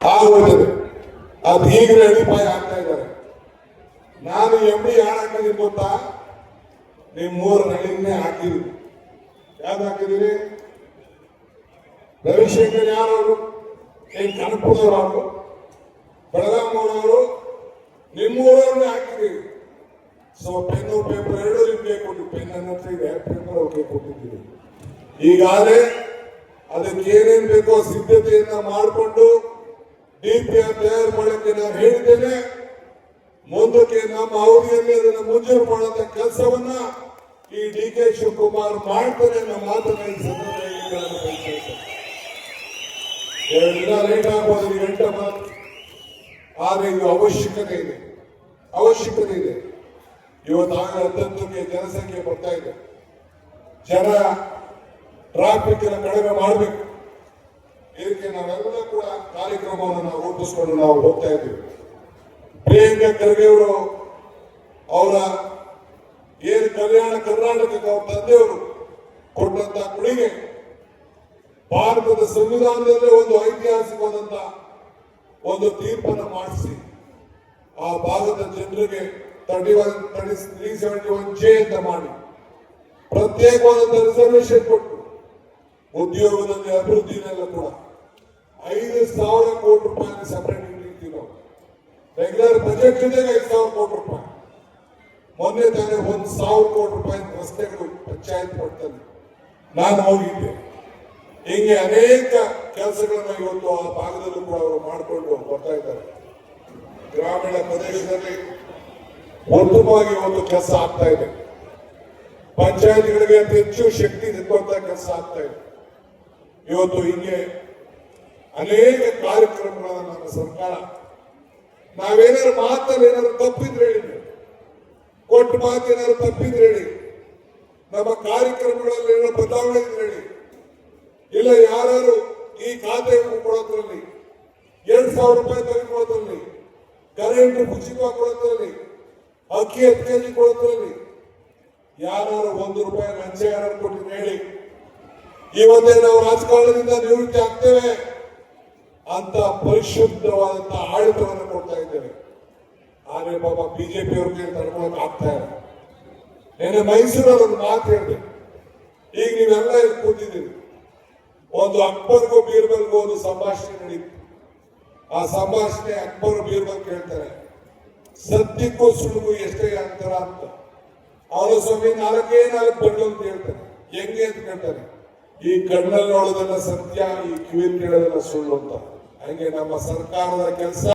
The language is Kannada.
ಆಗೋಯ್ತದೆ. ಅದು ಈಗಲೇ ಅಡಿಪಾಯ ಆಗ್ತಾ ಇದ್ದಾರೆ. ನಾನು ಎಂ ಡಿ ಯಾರು ಹಾಕಿದೀನಿ ಗೊತ್ತಾ? ನಿಮ್ ಮೂರು ನಳಿನೇ ಹಾಕಿದ್ರಿ ಯಾವ್ದು ಹಾಕಿದೀರಿ ರವಿಶಂಕರ್ ಯಾರವರು ಏನ್ ಕನಕಪುರದವರು ಬೆಳಗಾಮೂರವರು ನಿಮ್ಮೂರವ್ರನ್ನೇ ಹಾಕಿದ್ದೀರಿ. ಸೊ ಪೆನ್ನು ಪೇಪರ್ ಎರಡು ನಿಮ್ಗೆ ಕೊಟ್ಟು ಪೆನ್ ಇದೆ ಪೇಪರ್ ಅವ್ರಿಗೆ ಕೊಟ್ಟಿದ್ದೀವಿ ಈಗಾಗಲೇ ಅದಕ್ಕೆ ಏನೇನ್ ಬೇಕೋ ಸಿದ್ಧತೆಯನ್ನ ಮಾಡಿಕೊಂಡು ಡಿಪಿಆರ್ ತಯಾರು ಮಾಡಕ್ಕೆ ನಾನು ಹೇಳಿದ್ದೇನೆ ಮುಂದಕ್ಕೆ ನಮ್ಮ ಅವಧಿಯಲ್ಲಿ ಅದನ್ನು ಮುಂಜೂರು ಮಾಡುವಂತ ಕೆಲಸವನ್ನ ಈ ಡಿ ಕೆ ಶಿವಕುಮಾರ್ ಮಾಡ್ತಾರೆ ಅನ್ನೋ ಮಾತನ್ನ ಈ ಸಂದರ್ಭದಲ್ಲಿ ಲೇಟ್ ಆಗ್ಬೋದು ಆದ್ರೆ ಇದು ಅವಶ್ಯಕತೆ ಇದೆ. ಅವಶ್ಯಕತೆ ಇದೆ. ಇವತ್ತು ಆಗ ಹತ್ತಕ್ಕೆ ಜನಸಂಖ್ಯೆ ಬರ್ತಾ ಇದೆ. ಜನ ಟ್ರಾಫಿಕ್ ಕಡಿಮೆ ಮಾಡಬೇಕು. ಇದಕ್ಕೆ ನಾವೆಲ್ಲ ಕೂಡ ಕಾರ್ಯಕ್ರಮವನ್ನು ನಾವು ರೂಪಿಸಿಕೊಂಡು ನಾವು ಹೋಗ್ತಾ ಇದ್ದೀವಿ. ಪ್ರಿಯಾಂಕಾ ಖರ್ಗೆ ಅವರು ಅವರ ಏನು ಕಲ್ಯಾಣ ಕರ್ನಾಟಕಕ್ಕೆ ತಂದೆಯವರು ಕೊಟ್ಟಂತ ಕೊಡುಗೆ ಭಾರತದ ಸಂವಿಧಾನದಲ್ಲೇ ಒಂದು ಐತಿಹಾಸಿಕವಾದಂತ ಒಂದು ತೀರ್ಪನ್ನು ಮಾಡಿಸಿ ಆ ಭಾಗದ ಜನರಿಗೆ thirty one thirty three seventy one J ಅಂತ ಮಾಡಿ ಪ್ರತ್ಯೇಕವಾದಂತ ರಿಸರ್ವೇಶನ್ ಕೊಟ್ಟು ಉದ್ಯೋಗದಲ್ಲಿ ಅಭಿವೃದ್ಧಿನೆಲ್ಲ ಕೂಡ ಐದು ಸಾವಿರ ಕೋಟಿ ರೂಪಾಯಿ ಸಪರೇಟ್ ಇಟ್ಟಿರ್ತೀವಿ ರೆಗ್ಯುಲರ್ ಬಜೆಟ್ ಜೊತೆಗೆ ಐದು ಸಾವಿರ ಕೋಟಿ ರೂಪಾಯಿ. ಮೊನ್ನೆ ತಾನೇ ಒಂದ್ ಸಾವಿರ ಕೋಟಿ ರೂಪಾಯಿ ರಸ್ತೆಗಳು ಪಂಚಾಯತ್ ಮಟ್ಟದಲ್ಲಿ ನಾನು ಹೋಗಿದ್ದೆ. ಹಿಂಗೆ ಅನೇಕ ಕೆಲಸಗಳನ್ನ ಇವತ್ತು ಆ ಭಾಗದಲ್ಲೂ ಕೂಡ ಅವರು ಮಾಡಿಕೊಂಡು ಬರ್ತಾ ಇದ್ದಾರೆ. ಗ್ರಾಮೀಣ ಪ್ರದೇಶದಲ್ಲಿ ಉತ್ತಮವಾಗಿ ಒಂದು ಕೆಲಸ ಆಗ್ತಾ ಇದೆ. ಪಂಚಾಯತ್ಗಳಿಗೆ ಅತಿ ಹೆಚ್ಚು ಶಕ್ತಿ ನಿಂತ ಕೆಲಸ ಆಗ್ತಾ ಇದೆ. ಇವತ್ತು ಹೀಗೆ ಅನೇಕ ಕಾರ್ಯಕ್ರಮಗಳನ್ನು ನಮ್ಮ ಸರ್ಕಾರ, ನಾವೇನಾದ್ರು ಮಾತಲ್ಲಿ ಏನಾದ್ರು ತಪ್ಪಿದ್ರೆ ಹೇಳಿ. ನೀವು. ಕೊಟ್ಟ ಮಾತು ಏನಾದ್ರು ತಪ್ಪಿದ್ರೆ ಹೇಳಿ. ನಮ್ಮ ಕಾರ್ಯಕ್ರಮಗಳಲ್ಲಿ ಏನೋ ಬದಲಾವಣೆ ಇದ್ರೆ ಹೇಳಿ. ಇಲ್ಲ ಯಾರು ಈ ಖಾತೆ ಕೊಡೋದ್ರಲ್ಲಿ ಎರಡ್ ಸಾವಿರ ರೂಪಾಯಿ ತೆಗೆದುಕೊಳ್ಳೋದ್ರಲ್ಲಿ ಕರೆಂಟ್ ಉಚಿತವಾಗಿ ಕೊಡೋದ್ರಲ್ಲಿ, ಅಕ್ಕಿ ಹತ್ತು ಕೆಜಿ ಕೊಡೋದ್ರಲ್ಲಿ ಯಾರು ಒಂದು ರೂಪಾಯಿ ಲಂಚ ಯಾರು ಕೊಟ್ಟಿದ್ರೆ ಹೇಳಿ. ಇವತ್ತೇ ನಾವು ರಾಜಕಾರಣದಿಂದ ನಿವೃತ್ತಿ ಆಗ್ತೇವೆ. ಅಂತ ಪರಿಶುದ್ಧವಾದಂತ ಆಡಳಿತವನ್ನು ಕೊಡ್ತಾ ಇದ್ದೇವೆ. ಆದ್ರೆ ಪಾಪ ಬಿಜೆಪಿ ಅವ್ರಿಗೆ ತಡ್ಕೊಳಕ್ ಆಗ್ತಾ ಇಲ್ಲ. ನೆನ್ನೆ ಮೈಸೂರಲ್ಲಿ ಒಂದು ಮಾತು ಹೇಳಿದೆ ಈಗ ನೀವೆಲ್ಲ ಇಲ್ಲಿ ಕೂತಿದ್ದೀರಿ. ಒಂದು ಅಕ್ಬರ್ಗೂ ಬೀರ್ಬಲ್ಗೂ ಒಂದು ಸಂಭಾಷಣೆ ನಡೀತು. ಆ ಸಂಭಾಷಣೆ ಅಕ್ಬರ್ ಬೀರ್ಬಲ್ ಕೇಳ್ತಾರೆ. ಸತ್ಯಕ್ಕೂ ಸುಳ್ಳಿಗೂ ಎಷ್ಟೇ ಅಂತರ ಅಂತ. ಅವನು ಸ್ವಾಮಿ ನಾಲ್ಕೇ ನಾಲ್ಕು ಕಣ್ಣು ಅಂತ ಹೇಳ್ತಾರೆ. ಹೆಂಗೆ ಅಂತ ಕೇಳ್ತಾರೆ. ಈ ಕಣ್ಣಲ್ಲಿ ನೋಡೋದೆಲ್ಲ ಸತ್ಯ, ಈ ಕಿವಿಯಲ್ಲಿ ಕೇಳೋದೆಲ್ಲ ಸುಳ್ಳು ಅಂತ. ಹಂಗೆ ನಮ್ಮ ಸರ್ಕಾರದ ಕೆಲಸ